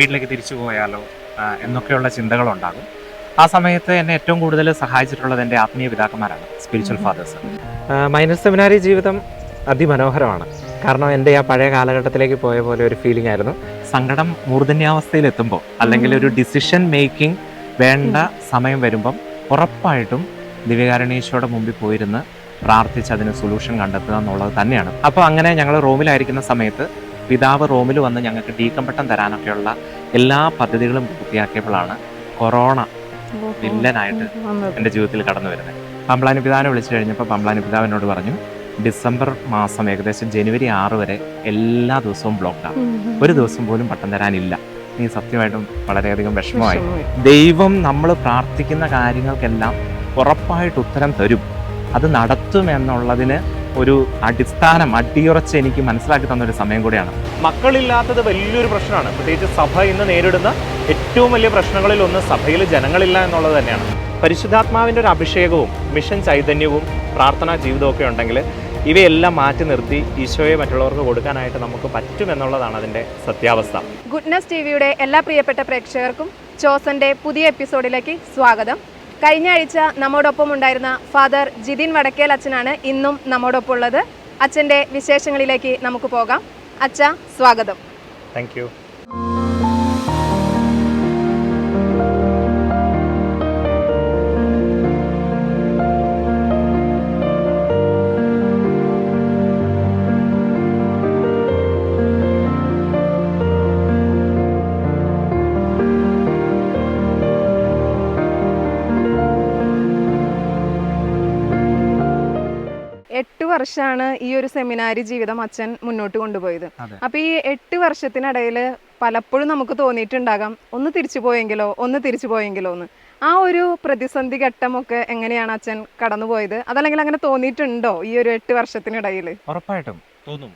വീട്ടിലേക്ക് തിരിച്ചു പോയാലോ എന്നൊക്കെയുള്ള ചിന്തകളുണ്ടാകും. ആ സമയത്ത് എന്നെ ഏറ്റവും കൂടുതൽ സഹായിച്ചിട്ടുള്ളത് എന്റെ ആത്മീയ പിതാക്കന്മാരാണ് സ്പിരിച്വൽ ഫാദേഴ്സ് മൈനർ സെമിനാരി ജീവിതം അതിമനോഹരമാണ്. കാരണം എന്റെ ആ പഴയ കാലഘട്ടത്തിലേക്ക് പോയ പോലെ ഒരു ഫീലിംഗ് ആയിരുന്നു. സങ്കടം മൂർധന്യാവസ്ഥയിൽ എത്തുമ്പോൾ അല്ലെങ്കിൽ ഒരു ഡിസിഷൻ മേക്കിംഗ് വേണ്ട സമയം വരുമ്പം ഉറപ്പായിട്ടും ദിവ്യകാരണീശോടെ മുമ്പിൽ പോയിരുന്ന് പ്രാർത്ഥിച്ച് അതിന് സൊല്യൂഷൻ കണ്ടെത്തുക എന്നുള്ളത് തന്നെയാണ്. അപ്പോൾ അങ്ങനെ ഞങ്ങൾ റോമിലായിരിക്കുന്ന സമയത്ത് പിതാവ് റോമിൽ വന്ന് ഞങ്ങൾക്ക് ഡീക്കമ്പട്ടം തരാനൊക്കെയുള്ള എല്ലാ പദ്ധതികളും പൂർത്തിയാക്കിയപ്പോഴാണ് കൊറോണ വില്ലനായിട്ട് എന്റെ ജീവിതത്തിൽ കടന്നു വരുന്നത്. പമ്പ്ലാനി പിതാവിനെ വിളിച്ചു കഴിഞ്ഞപ്പോൾ പമ്പ്ലാനി പിതാവ് എന്നോട് പറഞ്ഞു ഡിസംബർ മാസം ഏകദേശം ജനുവരി ആറ് വരെ എല്ലാ ദിവസവും ബ്ലോക്കാണ് ഒരു ദിവസം പോലും പട്ടം തരാനില്ല. നീ സത്യമായിട്ടും വളരെയധികം വിഷമമായി. ദൈവം നമ്മൾ പ്രാർത്ഥിക്കുന്ന കാര്യങ്ങൾക്കെല്ലാം ഉറപ്പായിട്ട് ഉത്തരം തരും. അത് നടത്തുമെന്നുള്ളതിന് ഒരു അടിസ്ഥാനം അടിയുറച്ച് എനിക്ക് മനസ്സിലാക്കി തന്ന ഒരു സമയം കൂടിയാണ്. മക്കളില്ലാത്തത് വലിയൊരു പ്രശ്നമാണ്. പ്രത്യേകിച്ച് സഭ ഇന്ന് നേരിടുന്ന ഏറ്റവും വലിയ പ്രശ്നങ്ങളിൽ ഒന്ന് സഭയിൽ ജനങ്ങളില്ല എന്നുള്ളത് തന്നെയാണ്. പരിശുദ്ധാത്മാവിന്റെ ഒരു അഭിഷേകവും മിഷൻ ചൈതന്യവും പ്രാർത്ഥനാ ജീവിതവും ഒക്കെ ഉണ്ടെങ്കിൽ ഇവയെല്ലാം മാറ്റി നിർത്തി ഈശോയെ മറ്റുള്ളവർക്ക് കൊടുക്കാനായിട്ട് നമുക്ക് പറ്റുമെന്നുള്ളതാണ് അതിന്റെ സത്യാവസ്ഥ. ഗുഡ്നസ് ടി വിയുടെ എല്ലാ പ്രിയപ്പെട്ട പ്രേക്ഷകർക്കും ചോസന്റെ പുതിയ എപ്പിസോഡിലേക്ക് സ്വാഗതം. കഴിഞ്ഞ ആഴ്ച നമ്മോടൊപ്പം ഉണ്ടായിരുന്ന ഫാദർ ജിതിൻ വടക്കേൽ അച്ഛനാണ് ഇന്നും നമ്മോടൊപ്പം ഉള്ളത്. അച്ഛന്റെ വിശേഷങ്ങളിലേക്ക് നമുക്ക് പോകാം. അച്ഛ സ്വാഗതം. താങ്ക് യു എട്ട് വർഷമാണ് ഈ ഒരു സെമിനാരി ജീവിതം അച്ഛൻ മുന്നോട്ട് കൊണ്ടുപോയത്. അപ്പൊ ഈ എട്ട് വർഷത്തിനിടയിൽ പലപ്പോഴും നമുക്ക് തോന്നിയിട്ടുണ്ടാകാം ഒന്ന് തിരിച്ചു പോയെങ്കിലോ ഒന്ന് തിരിച്ചു പോയെങ്കിലോ എന്ന്. ആ ഒരു പ്രതിസന്ധി ഘട്ടമൊക്കെ എങ്ങനെയാണ് അച്ഛൻ കടന്നുപോയത്? അതല്ലെങ്കിൽ അങ്ങനെ തോന്നിയിട്ടുണ്ടോ ഈ ഒരു എട്ട് വർഷത്തിനിടയിൽ? ഉറപ്പായിട്ടും തോന്നും.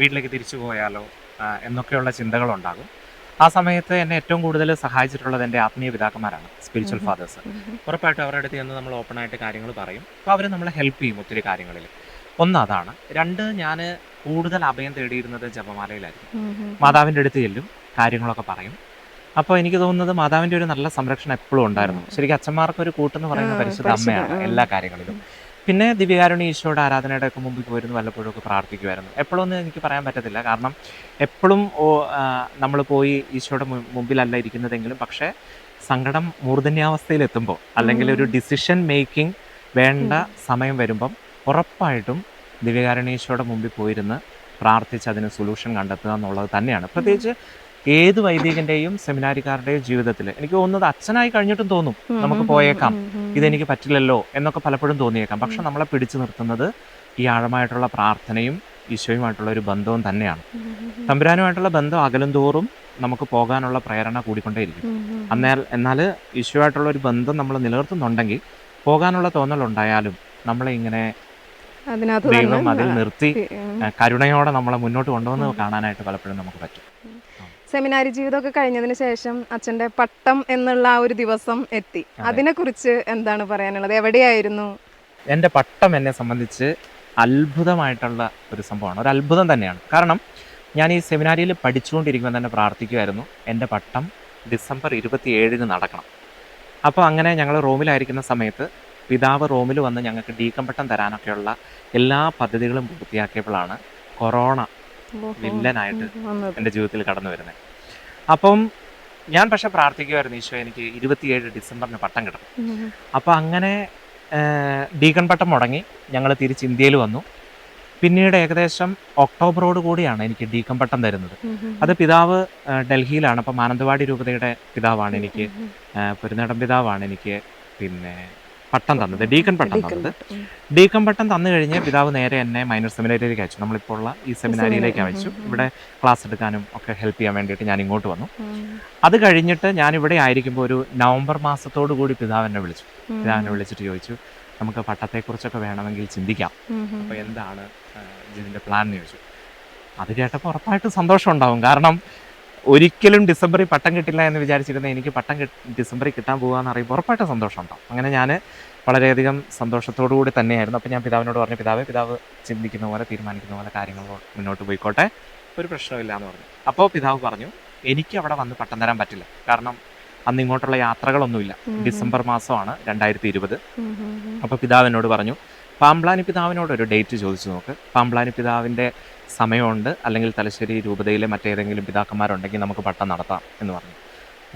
വീട്ടിലേക്ക് തിരിച്ചു പോയാലോ എന്നൊക്കെയുള്ള ചിന്തകളുണ്ടാകും. ആ സമയത്ത് എന്നെ ഏറ്റവും കൂടുതൽ സഹായിച്ചിട്ടുള്ളത് എന്റെ ആത്മീയ പിതാക്കന്മാരാണ് സ്പിരിച്വൽ ഫാദേഴ്സ് ഉറപ്പായിട്ടും അവരുടെ അടുത്ത് ചെന്ന് നമ്മൾ ഓപ്പൺ ആയിട്ട് കാര്യങ്ങൾ പറയും. അപ്പോൾ അവർ നമ്മളെ ഹെൽപ്പ് ചെയ്യും ഒത്തിരി കാര്യങ്ങളിൽ. ഒന്ന് അതാണ് രണ്ട് ഞാൻ കൂടുതൽ അഭയം തേടിയിരുന്നത് ജപമാലയിലായിരുന്നു. മാതാവിന്റെ അടുത്ത് ചെല്ലും കാര്യങ്ങളൊക്കെ പറയും. അപ്പോൾ എനിക്ക് തോന്നുന്നത് മാതാവിന്റെ ഒരു നല്ല സംരക്ഷണം എപ്പോഴും ഉണ്ടായിരുന്നു. ശരിക്കും അച്ഛന്മാർക്ക് ഒരു കൂട്ടെന്ന് പറയുന്ന പരിശുദ്ധ, അമ്മയാണ് എല്ലാ കാര്യങ്ങളിലും. പിന്നെ ദിവ്യകാരുണ്യ ഈശോയുടെ ആരാധനയുടെ ഒക്കെ മുമ്പിൽ പോയിരുന്നു വല്ലപ്പോഴും ഒക്കെ പ്രാർത്ഥിക്കുമായിരുന്നു. എപ്പോഴൊന്നും എനിക്ക് പറയാൻ പറ്റത്തില്ല. കാരണം എപ്പോഴും നമ്മൾ പോയി ഈശോയുടെ മുമ്പിലല്ല ഇരിക്കുന്നതെങ്കിലും പക്ഷേ സങ്കടം മൂർധന്യാവസ്ഥയിലെത്തുമ്പോൾ അല്ലെങ്കിൽ ഒരു ഡിസിഷൻ മേക്കിംഗ് വേണ്ട സമയം വരുമ്പം ഉറപ്പായിട്ടും ദിവ്യകാരുണ്യ മുമ്പിൽ പോയിരുന്ന് പ്രാർത്ഥിച്ച് അതിന് സൊല്യൂഷൻ കണ്ടെത്തുക എന്നുള്ളത് തന്നെയാണ്. പ്രത്യേകിച്ച് ഏത് വൈദികന്റെയും സെമിനാരിക്കാരുടെയും ജീവിതത്തിൽ എനിക്ക് തോന്നുന്നത് അച്ഛനായി കഴിഞ്ഞിട്ടും തോന്നും നമുക്ക് പോയേക്കാം. ഇതെനിക്ക് പറ്റില്ലല്ലോ എന്നൊക്കെ പലപ്പോഴും തോന്നിയേക്കാം. പക്ഷെ നമ്മളെ പിടിച്ചു നിർത്തുന്നത് ഈ ആഴമായിട്ടുള്ള പ്രാർത്ഥനയും ഈശോയുമായിട്ടുള്ള ഒരു ബന്ധവും തന്നെയാണ്. തമ്പുരാനുമായിട്ടുള്ള ബന്ധം അകലും തോറും നമുക്ക് പോകാനുള്ള പ്രേരണ കൂടിക്കൊണ്ടേയിരിക്കും. എന്നാൽ എന്നാൽ ഈശോയായിട്ടുള്ള ഒരു ബന്ധം നമ്മൾ നിലനിർത്തുന്നുണ്ടെങ്കിൽ പോകാനുള്ള തോന്നലുണ്ടായാലും നമ്മളെ ഇങ്ങനെ ദൈവം അതിൽ നിർത്തി കരുണയോടെ നമ്മളെ മുന്നോട്ട് കൊണ്ടുവന്ന് കാണാനായിട്ട് പലപ്പോഴും നമുക്ക് പറ്റും. സെമിനാരി ജീവിതമൊക്കെ കഴിഞ്ഞതിന് ശേഷം അച്ഛന്റെ പട്ടം എന്നുള്ള ആ ഒരു ദിവസം എത്തി. അതിനെ അതിനെക്കുറിച്ച് എന്താണ് പറയാനുള്ളത്? എവിടെയായിരുന്നു? എന്റെ പട്ടം എന്നെ സംബന്ധിച്ച് അത്ഭുതമായിട്ടുള്ള ഒരു സംഭവമാണ്. ഒരു അത്ഭുതം തന്നെയാണ്. കാരണം ഞാൻ ഈ സെമിനാരിയിൽ പഠിച്ചുകൊണ്ടിരിക്കുമ്പോൾ തന്നെ പ്രാർത്ഥിക്കുമായിരുന്നു എന്റെ പട്ടം ഡിസംബർ ഇരുപത്തി ഏഴിന് നടക്കണം. അപ്പോൾ അങ്ങനെ ഞങ്ങൾ റോമിലായിരിക്കുന്ന സമയത്ത് പിതാവ് റോമിൽ വന്ന് ഞങ്ങൾക്ക് ഡീകമ്പട്ടം തരാനൊക്കെയുള്ള എല്ലാ പദ്ധതികളും പൂർത്തിയാക്കിയപ്പോഴാണ് കൊറോണ വില്ലനായിട്ട്. എന്റെ ജീവിതത്തിൽ കടന്നു വരുന്നത് അപ്പം ഞാൻ പക്ഷെ പ്രാർത്ഥിക്കുമായിരുന്നു ഈശോ എനിക്ക് ഇരുപത്തിയേഴ് ഡിസംബറിന് പട്ടം കിട്ടണം. അപ്പൊ അപ്പോൾ അങ്ങനെ ഡീഗൺ പട്ടം മുടങ്ങി. ഞങ്ങൾ തിരിച്ച് ഇന്ത്യയിൽ വന്നു. പിന്നീട് ഏകദേശം ഒക്ടോബറോട് കൂടിയാണ് എനിക്ക് ഡീകൺ പട്ടം തരുന്നത്. അത് പിതാവ് ഡൽഹിയിലാണ്. അപ്പം മാനന്തവാടി രൂപതയുടെ പിതാവാണ് എനിക്ക് പെരുന്നടം പിതാവാണ് എനിക്ക് പിന്നെ പട്ടം തന്നത്. ഡീക്കൺ പട്ടം തന്നത്. ഡീക്കൺ പട്ടം തന്നു കഴിഞ്ഞ് പിതാവ് നേരെ എന്നെ മൈനർ സെമിനാരിയിലേക്ക് അയച്ചു. നമ്മളിപ്പോൾ ഉള്ള ഈ സെമിനാരിയിലേക്ക് അയച്ചു. ഇവിടെ ക്ലാസ് എടുക്കാനും ഒക്കെ ഹെൽപ്പ് ചെയ്യാൻ വേണ്ടിയിട്ട് ഞാൻ ഇങ്ങോട്ട് വന്നു. അത് കഴിഞ്ഞിട്ട് ഞാൻ ഇവിടെ ആയിരിക്കുമ്പോൾ ഒരു നവംബർ മാസത്തോടു കൂടി പിതാവ് എന്നെ വിളിച്ചു. പിതാവ് പിതാവിനെ വിളിച്ചിട്ട് ചോദിച്ചു നമുക്ക് പട്ടത്തെക്കുറിച്ചൊക്കെ വേണമെങ്കിൽ ചിന്തിക്കാം. അപ്പോൾ എന്താണ് ഇതിന്റെ ഇതിന്റെ പ്ലാൻ എന്ന് ചോദിച്ചു. അത് കേട്ടപ്പോൾ ഉറപ്പായിട്ടും സന്തോഷം ഉണ്ടാവും. കാരണം ഒരിക്കലും ഡിസംബറിൽ പട്ടം കിട്ടില്ല എന്ന് വിചാരിച്ചിരുന്ന എനിക്ക് പട്ടം ഡിസംബറിൽ കിട്ടാൻ പോകുകയെന്ന് അറിയുമ്പോൾ ഉറപ്പായിട്ടും സന്തോഷം ഉണ്ടാവും അങ്ങനെ ഞാൻ വളരെയധികം സന്തോഷത്തോടു കൂടി തന്നെയായിരുന്നു. അപ്പോൾ ഞാൻ പിതാവിനോട് പറഞ്ഞു പിതാവ് പിതാവ് ചിന്തിക്കുന്ന പോലെ തീരുമാനിക്കുന്ന പോലെ കാര്യങ്ങൾ മുന്നോട്ട് പോയിക്കോട്ടെ. ഒരു പ്രശ്നമില്ല എന്ന് പറഞ്ഞു. അപ്പോൾ പിതാവ് പറഞ്ഞു എനിക്ക് അവിടെ വന്ന് പട്ടം തരാൻ പറ്റില്ല. കാരണം അന്ന് ഇങ്ങോട്ടുള്ള യാത്രകളൊന്നുമില്ല. ഡിസംബർ മാസമാണ് രണ്ടായിരത്തി ഇരുപത് അപ്പോൾ പിതാവ് എന്നോട് പറഞ്ഞു പാമ്പ്ലാനി പിതാവിനോട് ഒരു ഡേറ്റ് ചോദിച്ചു നോക്ക്. പാമ്പ്ലാനി പിതാവിന്റെ സമയമുണ്ട്. അല്ലെങ്കിൽ തലശ്ശേരി രൂപതയിലെ മറ്റേതെങ്കിലും പിതാക്കന്മാരുണ്ടെങ്കിൽ നമുക്ക് പട്ടം നടത്താം എന്ന് പറഞ്ഞു.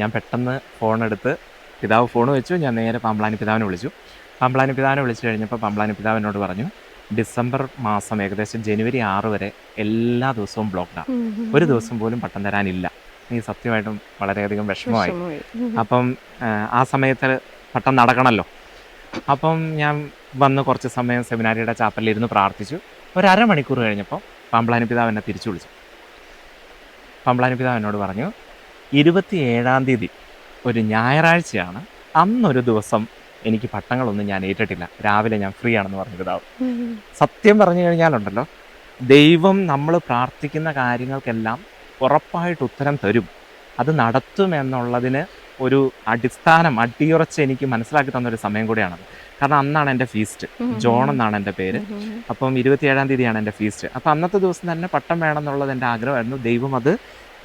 ഞാൻ പെട്ടെന്ന് ഫോണെടുത്ത് പിതാവ് ഫോൺ വെച്ചു. ഞാൻ നേരെ പാമ്പ്ലാനി പിതാവിനെ വിളിച്ചു. പാമ്പ്ലാനി പിതാവിനെ വിളിച്ചു കഴിഞ്ഞപ്പോൾ പാമ്പ്ലാനി പിതാവ് എന്നോട് പറഞ്ഞു ഡിസംബർ മാസം ഏകദേശം ജനുവരി ആറ് വരെ എല്ലാ ദിവസവും ബ്ലോക്ക്ഡാണ് ഒരു ദിവസം പോലും പട്ടം തരാനില്ല. നീ സത്യമായിട്ടും വളരെയധികം വിഷമമായി. അപ്പം ആ, ആ സമയത്ത് പട്ടം നടക്കണമല്ലോ അപ്പം ഞാൻ വന്ന് കുറച്ച് സമയം സെമിനാരിയുടെ ചാപ്പലിൽ ഇരുന്ന് പ്രാർത്ഥിച്ചു. ഒരു അരമണിക്കൂർ കഴിഞ്ഞപ്പോൾ പാമ്പ്ലാനി പിതാവ് എന്നെ തിരിച്ചു വിളിച്ചു. പമ്പളാനി പിതാവ് എന്നോട് പറഞ്ഞു ഇരുപത്തി ഏഴാം തീയതി ഒരു ഞായറാഴ്ചയാണ്. അന്നൊരു ദിവസം എനിക്ക് പട്ടങ്ങളൊന്നും ഞാൻ ഏറ്റിട്ടില്ല. രാവിലെ ഞാൻ ഫ്രീ ആണെന്ന് പറഞ്ഞു പിതാവ്. സത്യം പറഞ്ഞു കഴിഞ്ഞാലുണ്ടല്ലോ ദൈവം നമ്മൾ പ്രാർത്ഥിക്കുന്ന കാര്യങ്ങൾക്കെല്ലാം ഉറപ്പായിട്ട് ഉത്തരം തരും. അത് നടത്തുമെന്നുള്ളതിന് ഒരു അടിസ്ഥാനം അടിയുറച്ച് എനിക്ക് മനസ്സിലാക്കി തന്നൊരു സമയം കൂടിയാണത്. കാരണം അന്നാണ് എന്റെ ഫീസ്റ്റ് ജോൺ എന്നാണ് എന്റെ പേര്. അപ്പം ഇരുപത്തിയേഴാം തീയതിയാണ് എന്റെ ഫീസ്റ്റ് അപ്പം അന്നത്തെ ദിവസം തന്നെ പട്ടം വേണം എന്നുള്ളത് എന്റെ ആഗ്രഹമായിരുന്നു. ദൈവം അത്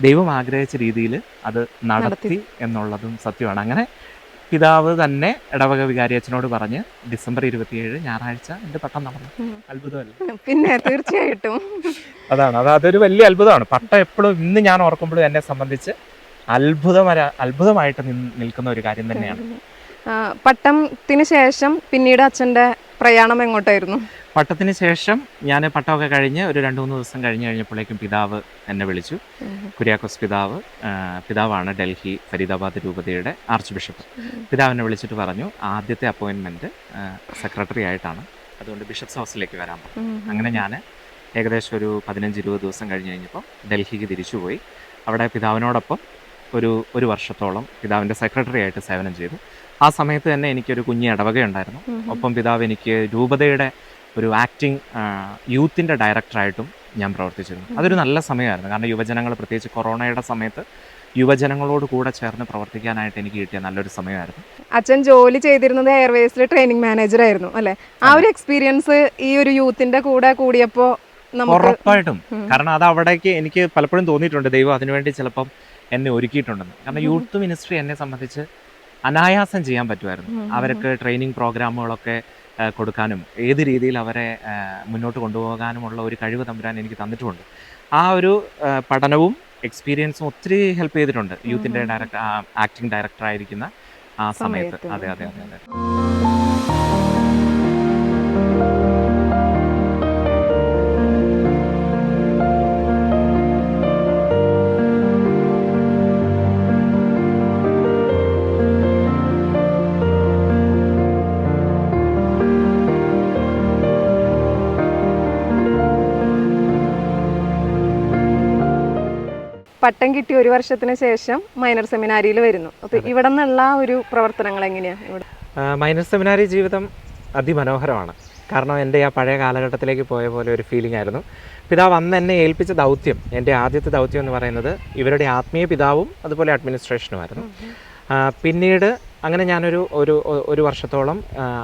ദൈവം ആഗ്രഹിച്ച രീതിയിൽ അത് നടത്തി എന്നുള്ളതും സത്യമാണ്. അങ്ങനെ പിതാവ് തന്നെ ഇടവക വികാരി അച്ഛനോട് പറഞ്ഞ് ഡിസംബർ ഇരുപത്തിയേഴ് ഞായറാഴ്ച എന്റെ പട്ടം നടന്നു. അത്ഭുതമല്ല? പിന്നെ തീർച്ചയായിട്ടും. അതാണ്. അത് അതൊരു വലിയ അത്ഭുതമാണ്. പട്ടം എപ്പോഴും ഇന്ന് ഞാൻ ഓർക്കുമ്പോഴും എന്നെ സംബന്ധിച്ച് അത്ഭുതമര അത്ഭുതമായിട്ട് നിൽക്കുന്ന ഒരു കാര്യം തന്നെയാണ്. പട്ടത്തിന് ശേഷം പിന്നീട് അച്ഛന്റെ പ്രയാണം എങ്ങോട്ടായിരുന്നു? പട്ടത്തിന് ശേഷം ഞാൻ പട്ടമൊക്കെ കഴിഞ്ഞ് ഒരു രണ്ട് മൂന്ന് ദിവസം കഴിഞ്ഞ് കഴിഞ്ഞപ്പോഴേക്കും പിതാവ് എന്നെ വിളിച്ചു. കുര്യാക്കോസ് പിതാവ് പിതാവാണ് ഡൽഹി ഫരീദാബാദ് രൂപതയുടെ ആർച്ച് ബിഷപ്പ് പിതാവ് എന്നെ വിളിച്ചിട്ട് പറഞ്ഞു ആദ്യത്തെ അപ്പോയിൻമെന്റ് സെക്രട്ടറി ആയിട്ടാണ്. അതുകൊണ്ട് ബിഷപ്സ് ഹൗസിലേക്ക് വരാൻ അങ്ങനെ ഞാൻ ഏകദേശം ഒരു പതിനഞ്ച് ഇരുപത് ദിവസം കഴിഞ്ഞ് കഴിഞ്ഞപ്പോൾ ഡൽഹിക്ക് തിരിച്ചുപോയി. അവിടെ പിതാവിനോടൊപ്പം ഒരു ഒരു വർഷത്തോളം പിതാവിന്റെ സെക്രട്ടറി ആയിട്ട് സേവനം ചെയ്തു. ആ സമയത്ത് തന്നെ എനിക്കൊരു കുഞ്ഞി ഇടവകയുണ്ടായിരുന്നു ഒപ്പം പിതാവ് എനിക്ക് രൂപതയുടെ ഒരു ആക്ടിങ് യൂത്തിന്റെ ഡയറക്ടറായിട്ടും ഞാൻ പ്രവർത്തിച്ചിരുന്നു. അതൊരു നല്ല സമയമായിരുന്നു. കാരണം യുവജനങ്ങൾ പ്രത്യേകിച്ച് കൊറോണയുടെ സമയത്ത് യുവജനങ്ങളോട് കൂടെ ചേർന്ന് പ്രവർത്തിക്കാനായിട്ട് എനിക്ക് കിട്ടിയ നല്ലൊരു സമയമായിരുന്നു. അച്ഛൻ ജോലി ചെയ്തിരുന്നത് എയർവേസിൽ ട്രെയിനിങ് മാനേജർ ആയിരുന്നു അല്ലെ? ആ ഒരു എക്സ്പീരിയൻസ് ഈ ഒരു യൂത്തിന്റെ കൂടെ കൂടിയപ്പോ നമുക്ക് ഉറപ്പായിട്ടും. കാരണം അത് അവിടേക്ക് എനിക്ക് പലപ്പോഴും തോന്നിയിട്ടുണ്ട് ദൈവം അതിനുവേണ്ടി ചിലപ്പം എന്നെ ഒരുക്കിയിട്ടുണ്ടെന്ന്. കാരണം യൂത്ത് മിനിസ്ട്രി എന്നെ സംബന്ധിച്ച് അനായാസം ചെയ്യാൻ പറ്റുമായിരുന്നു. അവർക്ക് ട്രെയിനിങ് പ്രോഗ്രാമുകളൊക്കെ കൊടുക്കാനും ഏത് രീതിയിൽ അവരെ മുന്നോട്ട് കൊണ്ടുപോകാനുമുള്ള ഒരു കഴിവ് തമ്പുരാൻ എനിക്ക് തന്നിട്ടുമുണ്ട്. ആ ഒരു പഠനവും എക്സ്പീരിയൻസും ഒത്തിരി ഹെൽപ്പ് ചെയ്തിട്ടുണ്ട്. യൂത്തിന്റെ ഡയറക്ടർ ആക്ടിംഗ് ഡയറക്ടർ ആയിരിക്കുന്ന ആ സമയത്ത്. സമയത്ത്. അതെ അതെ അതെ അതെ. പട്ടം കിട്ടി ഒരു വർഷത്തിന് ശേഷം മൈനർ സെമിനാരിയിൽ വരുന്നു. അപ്പൊ ഇവിടെ നിന്നുള്ള ഒരു പ്രവർത്തനങ്ങൾ എങ്ങനെയാണ് ഇവിടെ? മൈനർ സെമിനാരി ജീവിതം അതിമനോഹരമാണ്. കാരണം എന്റെ ആ പഴയ കാലഘട്ടത്തിലേക്ക് പോയ പോലെ ഒരു ഫീലിംഗ് ആയിരുന്നു. പിതാവ് അന്ന് എന്നെ ഏൽപ്പിച്ച ദൗത്യം എന്റെ ആദ്യത്തെ ദൗത്യം എന്ന് പറയുന്നത് ഇവരുടെ ആത്മീയ പിതാവും അതുപോലെ അഡ്മിനിസ്ട്രേഷനുമായിരുന്നു പിന്നീട് അങ്ങനെ ഞാനൊരു ഒരു ഒരു വർഷത്തോളം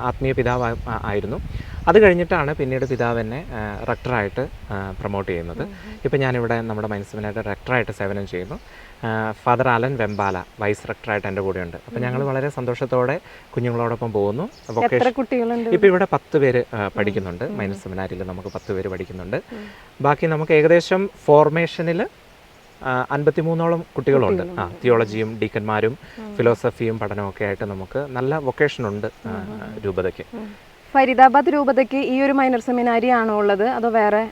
ആത്മീയ പിതാവ് ആയിരുന്നു. അത് കഴിഞ്ഞിട്ടാണ് പിന്നീട് പിതാവ് എന്നെ റക്ടറായിട്ട് പ്രൊമോട്ട് ചെയ്യുന്നത്. ഇപ്പം ഞാനിവിടെ നമ്മുടെ മനസ്സിനായിട്ട് റക്ടറായിട്ട് സേവനം ചെയ്യുന്നു. ഫാദർ ആലൻ വെമ്പാല വൈസ് റക്ടറായിട്ട് എന്റെ കൂടെയുണ്ട്. അപ്പോൾ ഞങ്ങൾ വളരെ സന്തോഷത്തോടെ കുഞ്ഞുങ്ങളോടൊപ്പം പോകുന്നു. എത്ര കുട്ടികളുണ്ട്? ഇപ്പം ഇവിടെ പത്ത് പേര് പഠിക്കുന്നുണ്ട്. മൈനസ് സെമിനാരിൽ നമുക്ക് പത്ത് പേര് പഠിക്കുന്നുണ്ട്. ബാക്കി നമുക്ക് ഏകദേശം ഫോർമേഷനിൽ അൻപത്തിമൂന്നോളം കുട്ടികളുണ്ട്. ആ തിയോളജിയും ഡീക്കന്മാരും ഫിലോസഫിയും പഠനവും ഒക്കെ ആയിട്ട് നമുക്ക് നല്ല വൊക്കേഷൻ ഉണ്ട് രൂപതയ്ക്ക്. ഫരീദാബാദ് രൂപതയ്ക്ക് ഈ ഒരു മൈനർ സെമിനാരി ആണോ ഉള്ളത്? അതോ വേറെ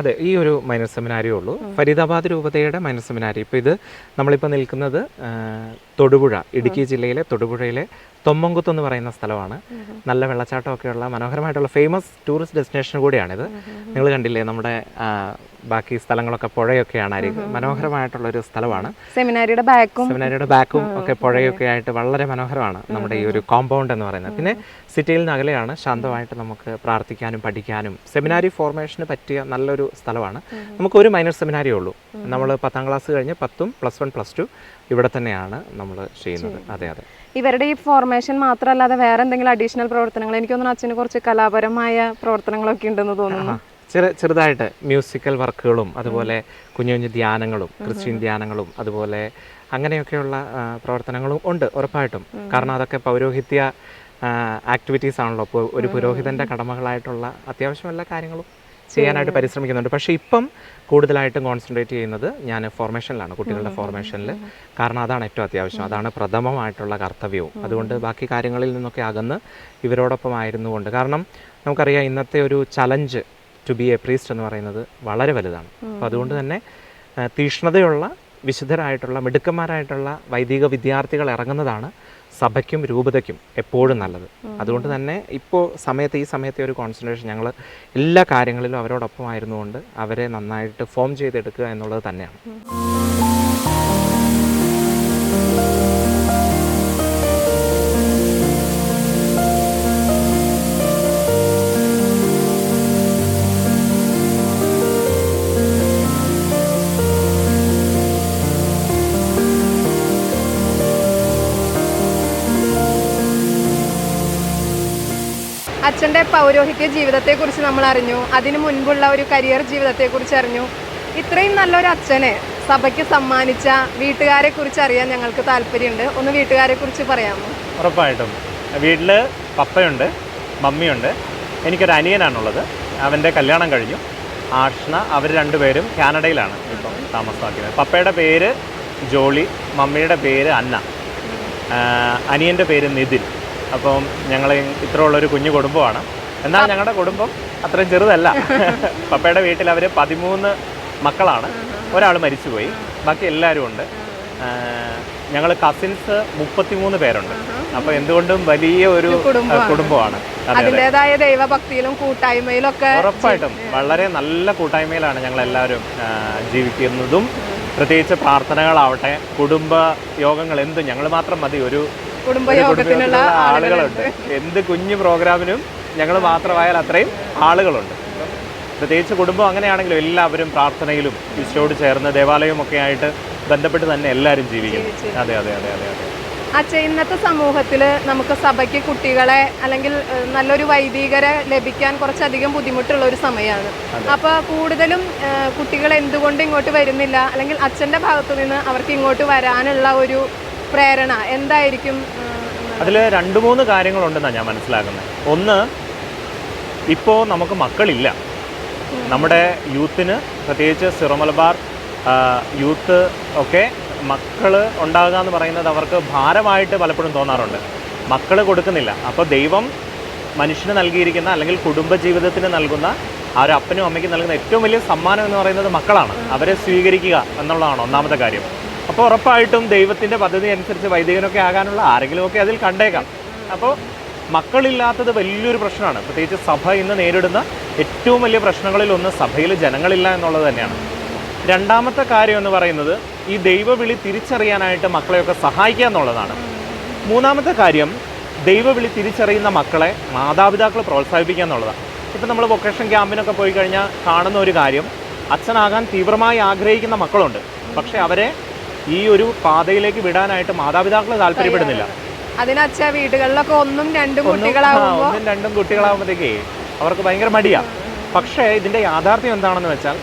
അതെ ഈ ഒരു മൈനർ സെമിനാരിയേ ഉള്ളൂ. ഫരീദാബാദ് രൂപതയുടെ മൈനർ സെമിനാരി ഇപ്പോൾ ഇത് നമ്മളിപ്പോൾ നിൽക്കുന്നത് തൊടുപുഴ ഇടുക്കി ജില്ലയിലെ തൊടുപുഴയിലെ തൊമ്മങ്കുത്ത് എന്ന് പറയുന്ന സ്ഥലമാണ്. നല്ല വെള്ളച്ചാട്ടമൊക്കെയുള്ള മനോഹരമായിട്ടുള്ള ഫേമസ് ടൂറിസ്റ്റ് ഡെസ്റ്റിനേഷൻ കൂടിയാണിത്. നിങ്ങൾ കണ്ടില്ലേ നമ്മുടെ ബാക്കി സ്ഥലങ്ങളൊക്കെ പുഴയൊക്കെയാണ് അരി മനോഹരമായിട്ടുള്ള ഒരു സ്ഥലമാണ്. സെമിനാരിയുടെ ബാക്കും സെമിനാരിയുടെ ബാക്കും ഒക്കെ പുഴയൊക്കെ ആയിട്ട് വളരെ മനോഹരമാണ് നമ്മുടെ ഈ ഒരു കോമ്പൗണ്ട് എന്ന് പറയുന്നത്. പിന്നെ സിറ്റിയിൽ നിന്ന് അകലെയാണ് ശാന്തമായിട്ട് നമുക്ക് പ്രാർത്ഥിക്കാനും പഠിക്കാനും. സെമിനാരി ഫോർമേഷന് പറ്റിയ നല്ലൊരു സ്ഥലമാണ്. നമുക്ക് ഒരു മൈനർ സെമിനാരിയേ ഉള്ളൂ. നമ്മൾ പത്താം ക്ലാസ് കഴിഞ്ഞ് പത്തും പ്ലസ് വൺ പ്ലസ് ടു ഇവിടെ തന്നെയാണ് നമ്മൾ ചെയ്യുന്നത്. അതെ അതെ. ഇവരുടെ ഈ ഫോർമേഷൻ മാത്രമല്ലാതെ വേറെ എന്തെങ്കിലും അഡീഷണൽ പ്രവർത്തനങ്ങൾ? എനിക്ക് തോന്നുന്നു അച്ഛന് കുറച്ച് കലാപരമായ പ്രവർത്തനങ്ങളൊക്കെ ഉണ്ടെന്ന് തോന്നുന്നു. ചെറു ചെറുതായിട്ട് മ്യൂസിക്കൽ വർക്കുകളും അതുപോലെ കുഞ്ഞു കുഞ്ഞു ധ്യാനങ്ങളും ക്രിസ്ത്യൻ ധ്യാനങ്ങളും അതുപോലെ അങ്ങനെയൊക്കെയുള്ള പ്രവർത്തനങ്ങളും ഉണ്ട് ഉറപ്പായിട്ടും. കാരണം അതൊക്കെ പൗരോഹിത്യ ആക്ടിവിറ്റീസ് ആണല്ലോ. ഇപ്പോൾ ഒരു പുരോഹിതന്റെ കടമകളായിട്ടുള്ള അത്യാവശ്യം എല്ലാ കാര്യങ്ങളും ചെയ്യാനായിട്ട് പരിശ്രമിക്കുന്നുണ്ട്. പക്ഷേ ഇപ്പം കൂടുതലായിട്ടും കോൺസെൻട്രേറ്റ് ചെയ്യുന്നത് ഞാൻ ഫോർമേഷനിലാണ് കുട്ടികളുടെ ഫോർമേഷനിൽ കാരണം അതാണ് ഏറ്റവും അത്യാവശ്യം. അതാണ് പ്രഥമമായിട്ടുള്ള കർത്തവ്യവും. അതുകൊണ്ട് ബാക്കി കാര്യങ്ങളിൽ നിന്നൊക്കെ അകന്ന് ഇവരോടൊപ്പം ആയിരുന്നുകൊണ്ട്. കാരണം നമുക്കറിയാം ഇന്നത്തെ ഒരു challenge to be a priest എന്ന് പറയുന്നത് വളരെ വലുതാണ്. അപ്പോൾ അതുകൊണ്ട് തന്നെ തീഷ്ണതയുള്ള വിശുദ്ധരായിട്ടുള്ള മിടുക്കന്മാരായിട്ടുള്ള വൈദിക വിദ്യാർത്ഥികൾ ഇറങ്ങുന്നതാണ് സഭയ്ക്കും രൂപതയ്ക്കും എപ്പോഴും നല്ലത്. അതുകൊണ്ട് തന്നെ ഇപ്പോൾ സമയത്ത് ഈ സമയത്തെ ഒരു കോൺസെൻട്രേഷൻ ഞങ്ങൾ എല്ലാ കാര്യങ്ങളിലും അവരോടൊപ്പം ആയിരുന്നുകൊണ്ട് അവരെ നന്നായിട്ട് ഫോം ചെയ്തെടുക്കുക എന്നുള്ളത് തന്നെയാണ്. അച്ഛന്റെ പൗരോഹിത്യ ജീവിതത്തെക്കുറിച്ച് നമ്മൾ അറിഞ്ഞു അതിനു മുൻപുള്ള ഒരു കരിയർ ജീവിതത്തെക്കുറിച്ച് അറിഞ്ഞു. ഇത്രയും നല്ലൊരു അച്ഛനെ സഭയ്ക്ക് സമ്മാനിച്ച വീട്ടുകാരെ കുറിച്ച് അറിയാൻ ഞങ്ങൾക്ക് താല്പര്യമുണ്ട്. ഒന്ന് വീട്ടുകാരെ കുറിച്ച് പറയാമോ? ഉറപ്പായിട്ടും. വീട്ടിൽ പപ്പയുണ്ട് മമ്മിയുണ്ട്. എനിക്കൊരു അനിയനാണുള്ളത്. അവന്റെ കല്യാണം കഴിഞ്ഞു. ആഷ്ണ അവർ രണ്ടുപേരും കാനഡയിലാണ് ഇപ്പം താമസമാക്കിയത് പപ്പയുടെ പേര് ജോളി മമ്മിയുടെ പേര് അന്ന. അനിയന്റെ പേര് നിതിൻ അപ്പം ഞങ്ങൾ ഇത്ര ഉള്ളൊരു കുഞ്ഞു കുടുംബമാണ്. എന്നാൽ ഞങ്ങളുടെ കുടുംബം അത്രയും ചെറുതല്ല. പപ്പയുടെ വീട്ടിൽ അവർ പതിമൂന്ന് മക്കളാണ്. ഒരാൾ മരിച്ചുപോയി. ബാക്കി എല്ലാവരും ഉണ്ട്. ഞങ്ങൾ കസിൻസ് മുപ്പത്തിമൂന്ന് പേരുണ്ട്. അപ്പൊ എന്തുകൊണ്ടും വലിയ ഒരു കുടുംബമാണ്. അതിന്റെതായ ദൈവഭക്തിയിലും കൂട്ടായ്മയിലും ഒക്കെ ഉറപ്പായിട്ടും വളരെ നല്ല കൂട്ടായ്മയിലാണ് ഞങ്ങൾ എല്ലാവരും ജീവിക്കുന്നതും. പ്രത്യേകിച്ച് പ്രാർത്ഥനകളാവട്ടെ കുടുംബ യോഗങ്ങൾ എന്തും ഞങ്ങൾ മാത്രം മതി. ഒരു കുടുംബയോഗത്തിനുള്ള ആളുകളുണ്ട്. എന്ത് കുഞ്ഞു പ്രോഗ്രാമിനും ഞങ്ങൾ മാത്രമായാൽ അത്രയും ആളുകളുണ്ട്. പ്രത്യേകിച്ച് കുടുംബം അങ്ങനെയാണെങ്കിലും എല്ലാവരും പ്രാർത്ഥനയിലും ഈശോട് ചേർന്ന് ദേവാലയവും ഒക്കെ ആയിട്ട് ബന്ധപ്പെട്ട് തന്നെ എല്ലാവരും ജീവിക്കും അതെ അതെ അതെ അതെ അതെ. അച്ഛ ഇന്നത്തെ സമൂഹത്തിൽ നമുക്ക് സഭയ്ക്ക് കുട്ടികളെ അല്ലെങ്കിൽ നല്ലൊരു വൈദികരെ ലഭിക്കാൻ കുറച്ചധികം ബുദ്ധിമുട്ടുള്ള ഒരു സമയമാണ് അപ്പോൾ കൂടുതലും കുട്ടികൾ എന്തുകൊണ്ട് ഇങ്ങോട്ട് വരുന്നില്ല? അല്ലെങ്കിൽ അച്ഛന്റെ ഭാഗത്തു നിന്ന് അവർക്ക് ഇങ്ങോട്ട് വരാനുള്ള ഒരു പ്രേരണ എന്തായിരിക്കും അതിൽ രണ്ട് മൂന്ന് കാര്യങ്ങളുണ്ടെന്നാണ് ഞാൻ മനസ്സിലാക്കുന്നത്. ഒന്ന് ഇപ്പോൾ നമുക്ക് മക്കളില്ല. നമ്മുടെ യൂത്തിന് പ്രത്യേകിച്ച് സിറോമലബാർ യൂത്ത് ഒക്കെ മക്കൾ ഉണ്ടാകുക എന്ന് പറയുന്നത് അവർക്ക് ഭാരമായിട്ട് പലപ്പോഴും തോന്നാറുണ്ട്. മക്കൾ കൊടുക്കുന്നില്ല. അപ്പോൾ ദൈവം മനുഷ്യന് നൽകിയിരിക്കുന്ന അല്ലെങ്കിൽ കുടുംബജീവിതത്തിന് നൽകുന്ന ആ ഒരു അപ്പനും അമ്മയ്ക്കും നൽകുന്ന ഏറ്റവും വലിയ സമ്മാനം എന്ന് പറയുന്നത് മക്കളാണ്. അവരെ സ്വീകരിക്കുക എന്നുള്ളതാണ് ഒന്നാമത്തെ കാര്യം. അപ്പോൾ ഉറപ്പായിട്ടും ദൈവത്തിന്റെ പദ്ധതി അനുസരിച്ച് വൈദികനൊക്കെ ആകാനുള്ള ആരെങ്കിലുമൊക്കെ അതിൽ കണ്ടേക്കാം. അപ്പോൾ മക്കളില്ലാത്തത് വലിയൊരു പ്രശ്നമാണ്. പ്രത്യേകിച്ച് സഭ ഇന്ന് നേരിടുന്ന ഏറ്റവും വലിയ പ്രശ്നങ്ങളിൽ ഒന്ന് സഭയിൽ ജനങ്ങളില്ല എന്നുള്ളത് തന്നെയാണ്. രണ്ടാമത്തെ കാര്യം എന്ന് പറയുന്നത് ഈ ദൈവവിളി തിരിച്ചറിയാനായിട്ട് മക്കളെയൊക്കെ സഹായിക്കുക എന്നുള്ളതാണ്. മൂന്നാമത്തെ കാര്യം ദൈവവിളി തിരിച്ചറിയുന്ന മക്കളെ മാതാപിതാക്കൾ പ്രോത്സാഹിപ്പിക്കുക എന്നുള്ളതാണ്. ഇപ്പം നമ്മൾ വൊക്കേഷൻ ക്യാമ്പിനൊക്കെ പോയി കഴിഞ്ഞാൽ കാണുന്ന ഒരു കാര്യം അച്ഛനാകാൻ തീവ്രമായി ആഗ്രഹിക്കുന്ന മക്കളുണ്ട്. പക്ഷേ അവരെ ഈ ഒരു പാതയിലേക്ക് വിടാനായിട്ട് മാതാപിതാക്കൾ താല്പര്യപ്പെടുന്നില്ല. അതിനച്ഛ വീടുകളിലൊക്കെ ഒന്നും രണ്ടും കുട്ടികളാവുമ്പോൾ ഒന്നും രണ്ടും കുട്ടികളാകുമ്പോഴത്തേക്കേ അവർക്ക് ഭയങ്കര മടിയാ. പക്ഷേ ഇതിന്റെ യാഥാർത്ഥ്യം എന്താണെന്ന് വെച്ചാൽ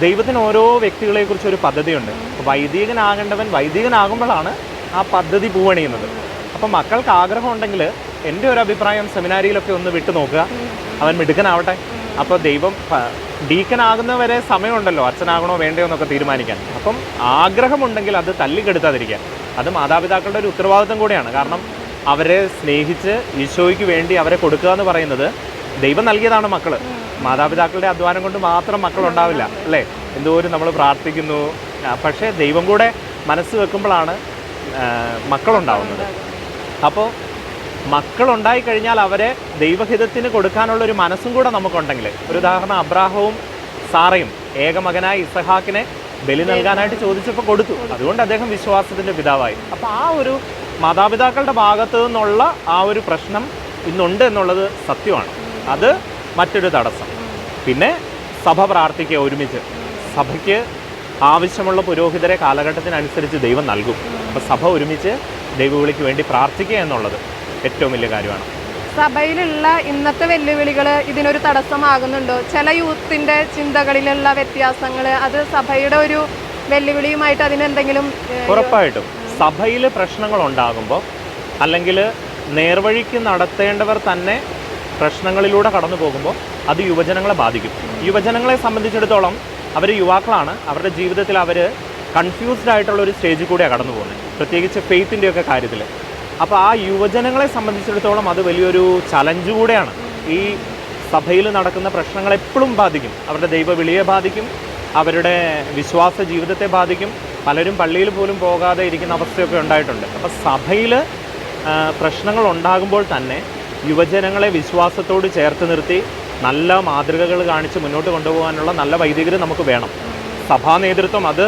ദൈവത്തിന് ഓരോ വ്യക്തികളെ കുറിച്ച് ഒരു പദ്ധതിയുണ്ട് വൈദികനാകേണ്ടവൻ വൈദികനാകുമ്പോഴാണ് ആ പദ്ധതി പൂവണിയുന്നത്. അപ്പം മക്കൾക്ക് ആഗ്രഹം ഉണ്ടെങ്കിൽ എന്റെ ഒരു അഭിപ്രായം സെമിനാരിയിലൊക്കെ ഒന്ന് വിട്ടു നോക്കുക അവൻ മിടുക്കനാവട്ടെ. അപ്പോൾ ദൈവം ഡീക്കനാകുന്നവരെ സമയമുണ്ടല്ലോ അച്ഛനാകണോ വേണ്ടയോ എന്നൊക്കെ തീരുമാനിക്കാൻ. അപ്പം ആഗ്രഹമുണ്ടെങ്കിൽ അത് തല്ലിക്കെടുത്താതിരിക്കുക അത് മാതാപിതാക്കളുടെ ഒരു ഉത്തരവാദിത്വം കൂടിയാണ്. കാരണം അവരെ സ്നേഹിച്ച് ഈശോയ്ക്ക് വേണ്ടി അവരെ കൊടുക്കുക എന്ന് പറയുന്നത് ദൈവം നൽകിയതാണ് മക്കൾ മാതാപിതാക്കളുടെ അധ്വാനം കൊണ്ട് മാത്രം മക്കൾ ഉണ്ടാവില്ല അല്ലേ? എന്തോരം നമ്മൾ പ്രാർത്ഥിക്കുന്നു. പക്ഷേ ദൈവം കൂടെ മനസ്സ് വെക്കുമ്പോഴാണ് മക്കളുണ്ടാവുന്നത്. അപ്പോൾ മക്കളുണ്ടായി കഴിഞ്ഞാൽ അവരെ ദൈവഹിതത്തിന് കൊടുക്കാനുള്ള ഒരു മനസ്സും കൂടെ നമുക്കുണ്ടെങ്കിൽ ഒരു ഉദാഹരണം അബ്രാഹവും സാറയും. ഏകമകനായ ഇസഹാക്കിനെ ബലി നൽകാനായിട്ട് ചോദിച്ചപ്പോൾ കൊടുത്തു. അതുകൊണ്ട് അദ്ദേഹം വിശ്വാസത്തിന്റെ പിതാവായി. അപ്പോൾ ആ ഒരു മാതാപിതാക്കളുടെ ഭാഗത്തു നിന്നുള്ള ആ ഒരു പ്രശ്നം ഇന്നുണ്ട് എന്നുള്ളത് സത്യമാണ്. അത് മറ്റൊരു തടസ്സം. പിന്നെ സഭ പ്രാർത്ഥിക്കുക ഒരുമിച്ച്. സഭയ്ക്ക് ആവശ്യമുള്ള പുരോഹിതരെ കാലഘട്ടത്തിനനുസരിച്ച് ദൈവം നൽകും. അപ്പോൾ സഭ ഒരുമിച്ച് ദൈവവിളിക്ക് വേണ്ടി പ്രാർത്ഥിക്കുക എന്നുള്ളത്. ഏറ്റവും വലിയ കാര്യമാണ്. സഭയിലുള്ള ഇന്നത്തെ വെല്ലുവിളികൾ ഇതിനൊരു തടസ്സമാകുന്നുണ്ടോ? ചില യൂത്തിന്റെ ചിന്തകളിലുള്ള വ്യത്യാസങ്ങൾ അത് സഭയുടെ ഒരു വെല്ലുവിളിയുമായിട്ട് അതിനെന്തെങ്കിലും ഉറപ്പായിട്ടും. സഭയിൽ പ്രശ്നങ്ങൾ ഉണ്ടാകുമ്പോൾ അല്ലെങ്കിൽ നേർവഴിക്ക് നടത്തേണ്ടവർ തന്നെ പ്രശ്നങ്ങളിലൂടെ കടന്നു പോകുമ്പോൾ അത് യുവജനങ്ങളെ ബാധിക്കും. യുവജനങ്ങളെ സംബന്ധിച്ചിടത്തോളം അവർ യുവാക്കളാണ്. അവരുടെ ജീവിതത്തിൽ അവർ കൺഫ്യൂസ്ഡ് ആയിട്ടുള്ള ഒരു സ്റ്റേജിൽ കൂടെയാണ് കടന്നു പോകുന്നത് പ്രത്യേകിച്ച് ഫെയ്ത്തിന്റെയൊക്കെ കാര്യത്തിൽ അപ്പോൾ ആ യുവജനങ്ങളെ സംബന്ധിച്ചിടത്തോളം അത് വലിയൊരു ചലഞ്ച് കൂടെയാണ്. ഈ സഭയിൽ നടക്കുന്ന പ്രശ്നങ്ങൾ എപ്പോഴും ബാധിക്കും. അവരുടെ ദൈവവിളിയെ ബാധിക്കും. അവരുടെ വിശ്വാസ ജീവിതത്തെ ബാധിക്കും. പലരും പള്ളിയിൽ പോലും പോകാതെ ഇരിക്കുന്ന അവസ്ഥയൊക്കെ ഉണ്ടായിട്ടുണ്ട്. അപ്പോൾ സഭയിൽ പ്രശ്നങ്ങൾ ഉണ്ടാകുമ്പോൾ തന്നെ യുവജനങ്ങളെ വിശ്വാസത്തോട് ചേർത്ത് നിർത്തി നല്ല മാതൃകകൾ കാണിച്ച് മുന്നോട്ട് കൊണ്ടുപോകാനുള്ള നല്ല വൈദികർ നമുക്ക് വേണം. സഭാ നേതൃത്വം അത്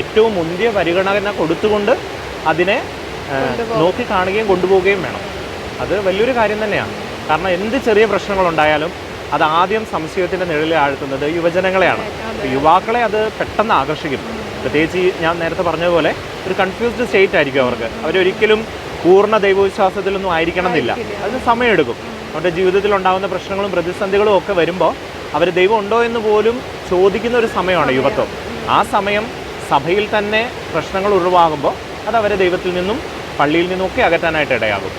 ഏറ്റവും മുന്തിയ പരിഗണന കൊടുത്തുകൊണ്ട് അതിനെ നോക്കി കാണുകയും കൊണ്ടുപോവുകയും വേണം. അത് വലിയൊരു കാര്യം തന്നെയാണ്. കാരണം എന്ത് ചെറിയ പ്രശ്നങ്ങളുണ്ടായാലും അത് ആദ്യം സംശയത്തിന്റെ നിഴലിൽ ആഴ്ത്തുന്നത് യുവജനങ്ങളെയാണ്. യുവാക്കളെ അത് പെട്ടെന്ന് ആകർഷിക്കും. പ്രത്യേകിച്ച് ഈ ഞാൻ നേരത്തെ പറഞ്ഞതുപോലെ ഒരു കൺഫ്യൂസ്ഡ് സ്റ്റേറ്റ് ആയിരിക്കും അവർക്ക്. അവരൊരിക്കലും പൂർണ ദൈവവിശ്വാസത്തിലൊന്നും ആയിരിക്കണം എന്നില്ല അതിന് സമയമെടുക്കും. അവരുടെ ജീവിതത്തിൽ ഉണ്ടാകുന്ന പ്രശ്നങ്ങളും പ്രതിസന്ധികളും ഒക്കെ വരുമ്പോൾ അവർ ദൈവം ഉണ്ടോ എന്ന് പോലും ചോദിക്കുന്ന ഒരു സമയമാണ് യുവത്വം. ആ സമയം സഭയിൽ തന്നെ പ്രശ്നങ്ങൾ ഉരുവാകുമ്പോൾ അത് അവരെ ദൈവത്തിൽ നിന്നും പള്ളിയിൽ നിന്നൊക്കെ അകറ്റാനായിട്ട് ഇടയാകും.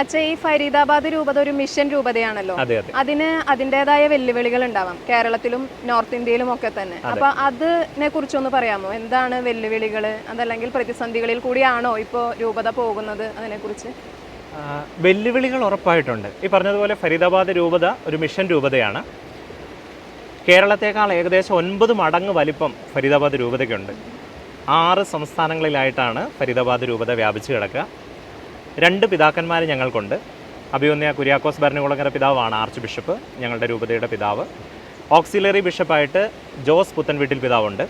അച്ഛ ഈ ഫരീദാബാദ് രൂപത ഒരു മിഷൻ രൂപതയാണല്ലോ. അതെ അതെ. അതിന് അതിന്റെതായ വെല്ലുവിളികൾ ഉണ്ടാവാം കേരളത്തിലും നോർത്ത് ഇന്ത്യയിലും ഒക്കെ തന്നെ. അപ്പൊ അതിനെ കുറിച്ചൊന്ന് പറയാമോ? എന്താണ് വെല്ലുവിളികൾ അതല്ലെങ്കിൽ പ്രതിസന്ധികളിൽ കൂടിയാണോ ഇപ്പോൾ രൂപത പോകുന്നത് അതിനെക്കുറിച്ച്? വെല്ലുവിളികൾ ഉറപ്പായിട്ടുണ്ട്. ഈ പറഞ്ഞതുപോലെ ഫരീദാബാദ് രൂപത ഒരു മിഷൻ രൂപതയാണ്. കേരളത്തേക്കാൾ ഏകദേശം ഒൻപത് മടങ്ങ് വലിപ്പം ഫരീദാബാദ് രൂപതയ്ക്കുണ്ട്. ആറ് സംസ്ഥാനങ്ങളിലായിട്ടാണ് ഫരീദാബാദ് രൂപത വ്യാപിച്ചു കിടക്കുക. രണ്ട് പിതാക്കന്മാർ ഞങ്ങൾക്കുണ്ട്. അഭിയൊന്നിയ കുര്യാക്കോസ് ഭരണകുളങ്ങര പിതാവാണ് ആർച്ച് ബിഷപ്പ് ഞങ്ങളുടെ രൂപതയുടെ പിതാവ്. ഓക്സിലറി ബിഷപ്പായിട്ട് ജോസ് പുത്തൻവീട്ടിൽ പിതാവുണ്ട്.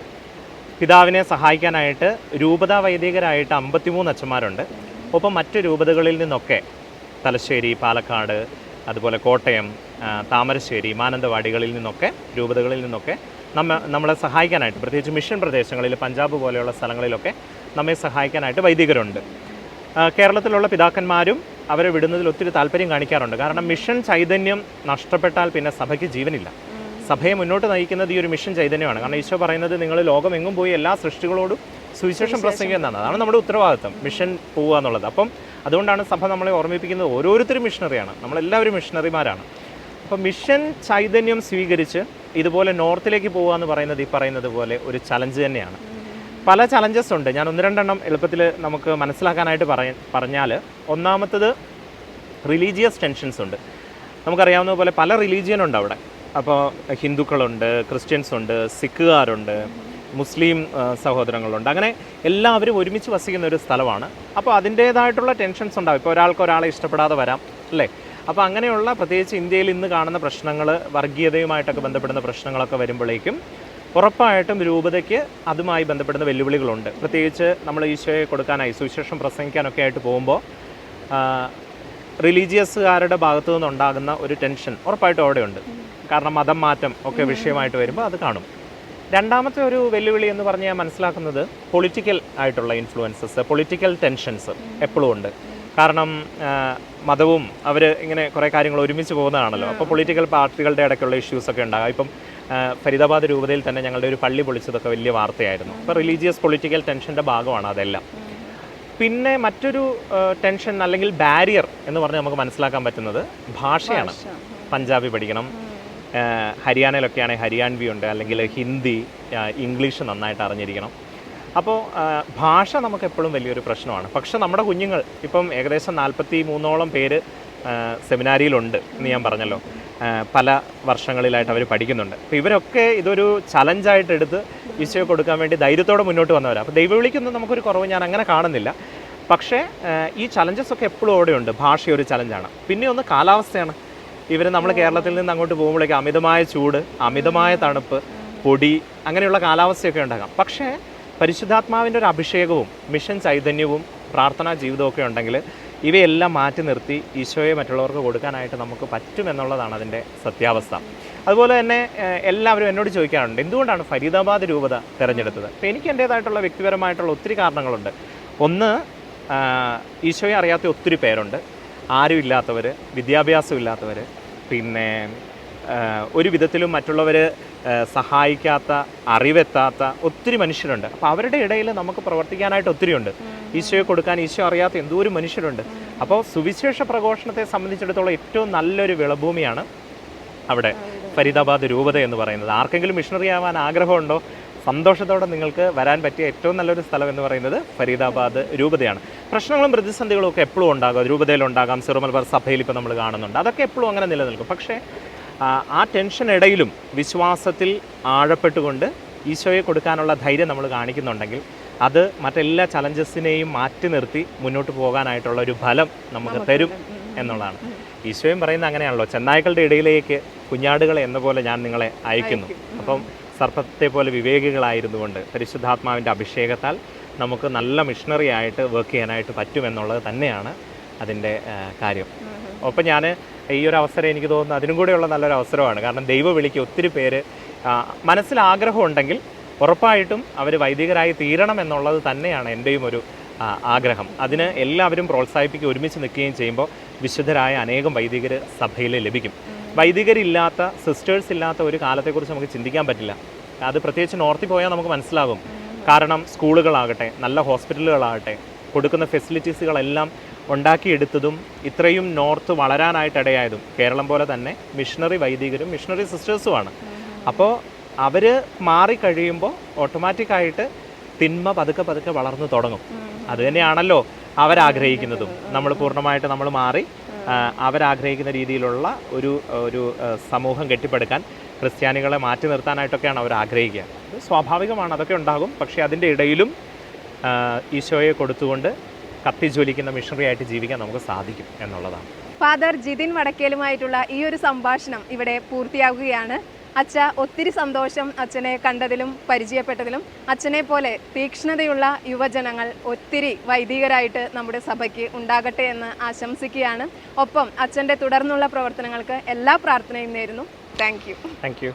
പിതാവിനെ സഹായിക്കാനായിട്ട് രൂപതാ വൈദികരായിട്ട് അമ്പത്തിമൂന്ന് അച്ഛന്മാരുണ്ട്. ഒപ്പം മറ്റ് രൂപതകളിൽ നിന്നൊക്കെ തലശ്ശേരി പാലക്കാട് അതുപോലെ കോട്ടയം താമരശ്ശേരി മാനന്തവാടികളിൽ നിന്നൊക്കെ രൂപതകളിൽ നിന്നൊക്കെ നമ്മ നമ്മളെ സഹായിക്കാനായിട്ട് പ്രത്യേകിച്ച് മിഷൻ പ്രദേശങ്ങളിൽ പഞ്ചാബ് പോലെയുള്ള സ്ഥലങ്ങളിലൊക്കെ നമ്മെ സഹായിക്കാനായിട്ട് വൈദികരുണ്ട്. കേരളത്തിലുള്ള പിതാക്കന്മാരും അവരെ വിടുന്നതിൽ ഒത്തിരി താല്പര്യം കാണിക്കാറുണ്ട്. കാരണം മിഷൻ ചൈതന്യം നഷ്ടപ്പെട്ടാൽ പിന്നെ സഭയ്ക്ക് ജീവനില്ല. സഭയെ മുന്നോട്ട് നയിക്കുന്നത് ഈ ഒരു മിഷൻ ചൈതന്യമാണ്. കാരണം ഈശോ പറയുന്നത് നിങ്ങൾ ലോകമെങ്ങും പോയി എല്ലാ സൃഷ്ടികളോടും സുവിശേഷം പ്രസംഗിക്കുക എന്നാണ് അതാണ് നമ്മുടെ ഉത്തരവാദിത്വം. മിഷൻ പോവുക എന്നുള്ളത്. അപ്പം അതുകൊണ്ടാണ് സഭ നമ്മളെ ഓർമ്മിപ്പിക്കുന്നത് ഓരോരുത്തരും മിഷണറിയാണ് നമ്മളെല്ലാവരും മിഷണറിമാരാണ് അപ്പോൾ മിഷൻ ചൈതന്യം സ്വീകരിച്ച് ഇതുപോലെ നോർത്തിലേക്ക് പോകുക എന്ന് പറയുന്നത് ഈ പറയുന്നത് പോലെ ഒരു ചലഞ്ച് തന്നെയാണ്. പല ചലഞ്ചസ് ഉണ്ട്. ഞാൻ ഒന്ന് രണ്ടെണ്ണം എളുപ്പത്തിൽ നമുക്ക് മനസ്സിലാക്കാനായിട്ട് പറയ പറഞ്ഞാൽ ഒന്നാമത്തത് റിലീജിയസ് ടെൻഷൻസ് ഉണ്ട്. നമുക്കറിയാവുന്ന പോലെ പല റിലീജിയൻ ഉണ്ട് അവിടെ. അപ്പോൾ ഹിന്ദുക്കളുണ്ട് ക്രിസ്ത്യൻസ് ഉണ്ട് സിഖുകാരുണ്ട്. മുസ്ലിം സഹോദരങ്ങളുണ്ട്. അങ്ങനെ എല്ലാവരും ഒരുമിച്ച് വസിക്കുന്ന ഒരു സ്ഥലമാണ്. അപ്പോൾ അതിന്റേതായിട്ടുള്ള ടെൻഷൻസ് ഉണ്ടാവും. ഇപ്പോൾ ഒരാൾക്ക് ഒരാളെ ഇഷ്ടപ്പെടാതെ വരാം അല്ലേ? അപ്പോൾ അങ്ങനെയുള്ള പ്രത്യേകിച്ച് ഇന്ത്യയിൽ ഇന്ന് കാണുന്ന പ്രശ്നങ്ങൾ വർഗീയതയുമായിട്ടൊക്കെ ബന്ധപ്പെടുന്ന പ്രശ്നങ്ങളൊക്കെ വരുമ്പോഴേക്കും ഉറപ്പായിട്ടും രൂപതയ്ക്ക് അതുമായി ബന്ധപ്പെടുന്ന വെല്ലുവിളികളുണ്ട്. പ്രത്യേകിച്ച് നമ്മൾ ഈശോയെ കൊടുക്കാനായി സുവിശേഷം പ്രസംഗിക്കാനൊക്കെ ആയിട്ട് പോകുമ്പോൾ റിലീജിയസുകാരുടെ ഭാഗത്തു നിന്നുണ്ടാകുന്ന ഒരു ടെൻഷൻ ഉറപ്പായിട്ടും അവിടെയുണ്ട്. കാരണം മതം മാറ്റം ഒക്കെ വിഷയമായിട്ട് വരുമ്പോൾ അത് കാണും. രണ്ടാമത്തെ ഒരു വെല്ലുവിളി എന്ന് പറഞ്ഞ് ഞാൻ മനസ്സിലാക്കുന്നത് പൊളിറ്റിക്കൽ ആയിട്ടുള്ള ഇൻഫ്ലുവൻസസ് പൊളിറ്റിക്കൽ ടെൻഷൻസ് എപ്പോഴും ഉണ്ട്. കാരണം മതവും അവർ ഇങ്ങനെ കുറേ കാര്യങ്ങൾ ഒരുമിച്ച് പോകുന്നതാണല്ലോ. അപ്പോൾ പൊളിറ്റിക്കൽ പാർട്ടികളുടെ ഇടയ്ക്കുള്ള ഇഷ്യൂസ് ഒക്കെ ഉണ്ടാകും. ഇപ്പം ഫരീദാബാദ് രൂപതയിൽ തന്നെ ഞങ്ങളുടെ ഒരു പള്ളി പൊളിച്ചതൊക്കെ വലിയ വാർത്തയായിരുന്നു. അപ്പോൾ റിലീജിയസ് പൊളിറ്റിക്കൽ ടെൻഷന്റെ ഭാഗമാണ് അതെല്ലാം. പിന്നെ മറ്റൊരു ടെൻഷൻ അല്ലെങ്കിൽ ബാരിയർ എന്ന് പറഞ്ഞ് നമുക്ക് മനസ്സിലാക്കാൻ പറ്റുന്നത് ഭാഷയാണ്. പഞ്ചാബി പഠിക്കണം ആ, ഹരിയാനയിലൊക്കെയാണെങ്കിൽ ഹരിയാൻവി ഉണ്ട് അല്ലെങ്കിൽ ഹിന്ദി ഇംഗ്ലീഷ് നന്നായിട്ട് അറിഞ്ഞിരിക്കണം. അപ്പോൾ ഭാഷ നമുക്ക് എപ്പോഴും വലിയൊരു പ്രശ്നമാണ്. പക്ഷേ നമ്മുടെ കുഞ്ഞുങ്ങൾ ഇപ്പം ഏകദേശം നാൽപ്പത്തി മൂന്നോളം പേര് സെമിനാരിയിലുണ്ട് എന്ന് ഞാൻ പറഞ്ഞല്ലോ. പല വർഷങ്ങളിലായിട്ട് അവർ പഠിക്കുന്നുണ്ട്. അപ്പോൾ ഇവരൊക്കെ ഇതൊരു ചലഞ്ചായിട്ട് എടുത്ത് ഈശോയെ കൊടുക്കാൻ വേണ്ടി ധൈര്യത്തോടെ മുന്നോട്ട് വന്നവരാണ് അപ്പോൾ ദൈവവിളിക്കൊന്നും നമുക്കൊരു കുറവ് ഞാൻ അങ്ങനെ കാണുന്നില്ല. പക്ഷേ ഈ ചലഞ്ചസ് ഒക്കെ എപ്പോഴും അവിടെയുണ്ട്. ഭാഷയൊരു ചലഞ്ചാണ്. പിന്നെ ഒന്ന് കാലാവസ്ഥയാണ്. ഇവർ നമ്മൾ കേരളത്തിൽ നിന്ന് അങ്ങോട്ട് പോകുമ്പോഴേക്ക് അമിതമായ ചൂട് അമിതമായ തണുപ്പ് പൊടി അങ്ങനെയുള്ള കാലാവസ്ഥയൊക്കെ ഉണ്ടാകാം. പക്ഷേ പരിശുദ്ധാത്മാവിന്റെ ഒരു അഭിഷേകവും മിഷൻ ചൈതന്യവും പ്രാർത്ഥനാ ജീവിതവും ഒക്കെ ഉണ്ടെങ്കിൽ ഇവയെല്ലാം മാറ്റി നിർത്തി ഈശോയെ മറ്റുള്ളവർക്ക് കൊടുക്കാനായിട്ട് നമുക്ക് പറ്റുമെന്നുള്ളതാണ് അതിന്റെ സത്യാവസ്ഥ. അതുപോലെ തന്നെ എല്ലാവരും എന്നോട് ചോദിക്കാറുണ്ട് എന്തുകൊണ്ടാണ് ഫരീദാബാദ് രൂപത തിരഞ്ഞെടുത്തത്? അപ്പോൾ എനിക്ക് എന്റേതായിട്ടുള്ള വ്യക്തിപരമായിട്ടുള്ള ഒത്തിരി കാരണങ്ങളുണ്ട്. ഒന്ന് ഈശോയെ അറിയാത്ത ഒത്തിരി പേരുണ്ട്. ആരും ഇല്ലാത്തവർ വിദ്യാഭ്യാസം ഇല്ലാത്തവർ പിന്നെ ഒരു വിധത്തിലും മറ്റുള്ളവർ സഹായിക്കാത്ത അറിവെത്താത്ത ഒത്തിരി മനുഷ്യരുണ്ട്. അപ്പോൾ അവരുടെ ഇടയിൽ നമുക്ക് പ്രവർത്തിക്കാനായിട്ട് ഒത്തിരിയുണ്ട്. ഈശോയെ കൊടുക്കാൻ ഈശോ അറിയാത്ത എന്തോരം മനുഷ്യരുണ്ട്. അപ്പോൾ സുവിശേഷ പ്രഘോഷണത്തെ സംബന്ധിച്ചിടത്തോളം ഏറ്റവും നല്ലൊരു വിളഭൂമിയാണ് അവിടെ. ഫരീദാബാദ് രൂപത എന്ന് പറയുന്നത്. ആർക്കെങ്കിലും മിഷണറി ആവാൻ ആഗ്രഹമുണ്ടോ? സന്തോഷത്തോടെ നിങ്ങൾക്ക് വരാൻ പറ്റിയ ഏറ്റവും നല്ലൊരു സ്ഥലം എന്ന് പറയുന്നത് ഫരീദാബാദ് രൂപതയാണ്. പ്രശ്നങ്ങളും പ്രതിസന്ധികളും ഒക്കെ എപ്പോഴും ഉണ്ടാകും. രൂപതയിലുണ്ടാകാം ഉണ്ടാകാം. മലബാർ സഭയിൽ ഇപ്പോൾ നമ്മൾ കാണുന്നുണ്ട്. അതൊക്കെ എപ്പോഴും അങ്ങനെ നിലനിൽക്കും. പക്ഷേ ആ, ആ ടെൻഷൻ ഇടയിലും വിശ്വാസത്തിൽ ആഴപ്പെട്ടുകൊണ്ട് ഈശോയെ കൊടുക്കാനുള്ള ധൈര്യം നമ്മൾ കാണിക്കുന്നുണ്ടെങ്കിൽ അത് മറ്റെല്ലാ ചലഞ്ചസിനെയും മാറ്റി നിർത്തി മുന്നോട്ട് പോകാനായിട്ടുള്ള ഒരു ഫലം നമുക്ക് തരും എന്നുള്ളതാണ്. ഈശോയും പറയുന്നത് അങ്ങനെയാണല്ലോ. ചെന്നായ്ക്കളുടെ ഇടയിലേക്ക് കുഞ്ഞാടുകളെ എന്ന പോലെ ഞാൻ നിങ്ങളെ അയക്കുന്നു. അപ്പം സർപ്പത്തെ പോലെ വിവേകികളായിരുന്നുകൊണ്ട് പരിശുദ്ധാത്മാവിന്റെ അഭിഷേകത്താൽ നമുക്ക് നല്ല മിഷണറി ആയിട്ട് വർക്ക് ചെയ്യാനായിട്ട് പറ്റുമെന്നുള്ളത് തന്നെയാണ് അതിന്റെ കാര്യം. ഒപ്പം ഞാൻ ഈ ഒരു അവസരം എനിക്ക് തോന്നുന്നു അതിനും കൂടെയുള്ള നല്ലൊരു അവസരമാണ്. കാരണം ദൈവ വിളിക്ക് ഒത്തിരി പേര് മനസ്സിൽ ആഗ്രഹം ഉണ്ടെങ്കിൽ ഉറപ്പായിട്ടും അവർ വൈദികരായി തീരണം എന്നുള്ളത് തന്നെയാണ് എന്റെയും ഒരു ആഗ്രഹം. അതിന് എല്ലാവരും പ്രോത്സാഹിപ്പിക്കുക ഒരുമിച്ച് നിൽക്കുകയും ചെയ്യുമ്പോൾ വിശുദ്ധരായ അനേകം വൈദികർ സഭയിൽ ലഭിക്കും. വൈദികരില്ലാത്ത സിസ്റ്റേഴ്സ് ഇല്ലാത്ത ഒരു കാലത്തെക്കുറിച്ച് നമുക്ക് ചിന്തിക്കാൻ പറ്റില്ല. അത് പ്രത്യേകിച്ച് നോർത്തിൽ പോയാൽ നമുക്ക് മനസ്സിലാകും. കാരണം സ്കൂളുകളാകട്ടെ നല്ല ഹോസ്പിറ്റലുകളാകട്ടെ കൊടുക്കുന്ന ഫെസിലിറ്റീസുകളെല്ലാം ഉണ്ടാക്കിയെടുത്തതും ഇത്രയും നോർത്ത് വളരാനായിട്ട് ഇടയായതും കേരളം പോലെ തന്നെ മിഷണറി വൈദികരും മിഷണറി സിസ്റ്റേഴ്സുമാണ്. അപ്പോൾ അവർ മാറിക്കഴിയുമ്പോൾ ഓട്ടോമാറ്റിക്കായിട്ട് തിന്മ പതുക്കെ പതുക്കെ വളർന്നു തുടങ്ങും. അതുതന്നെയാണല്ലോ അവരാഗ്രഹിക്കുന്നതും. നമ്മൾ പൂർണമായിട്ട് നമ്മൾ മാറി അവരാഗ്രഹിക്കുന്ന രീതിയിലുള്ള ഒരു ഒരു സമൂഹം കെട്ടിപ്പടുക്കാൻ ക്രിസ്ത്യാനികളെ മാറ്റി നിർത്താനായിട്ടൊക്കെയാണ് അവർ ആഗ്രഹിക്കുക. അത് സ്വാഭാവികമാണ് അതൊക്കെ ഉണ്ടാകും. പക്ഷേ അതിന്റെ ഇടയിലും ഈശോയെ കൊടുത്തുകൊണ്ട് കത്തിജ്വലിക്കുന്ന മിഷണറി ആയിട്ട് ജീവിക്കാൻ നമുക്ക് സാധിക്കും എന്നുള്ളതാണ്. ഫാദർ ജിതിൻ വടക്കേലുമായിട്ടുള്ള ഈ ഒരു സംഭാഷണം ഇവിടെ പൂർത്തിയാകുകയാണ് അച്ഛ ഒത്തിരി സന്തോഷം അച്ഛനെ കണ്ടതിലും പരിചയപ്പെട്ടതിലും. അച്ഛനെ പോലെ തീക്ഷ്ണതയുള്ള യുവജനങ്ങൾ ഒത്തിരി വൈദികരായിട്ട് നമ്മുടെ സഭയ്ക്ക് ഉണ്ടാകട്ടെ എന്ന് ആശംസിക്കുകയാണ്. ഒപ്പം അച്ഛന്റെ തുടർന്നുള്ള പ്രവർത്തനങ്ങൾക്ക് എല്ലാ പ്രാർത്ഥനയും നേരുന്നു. Thank thank you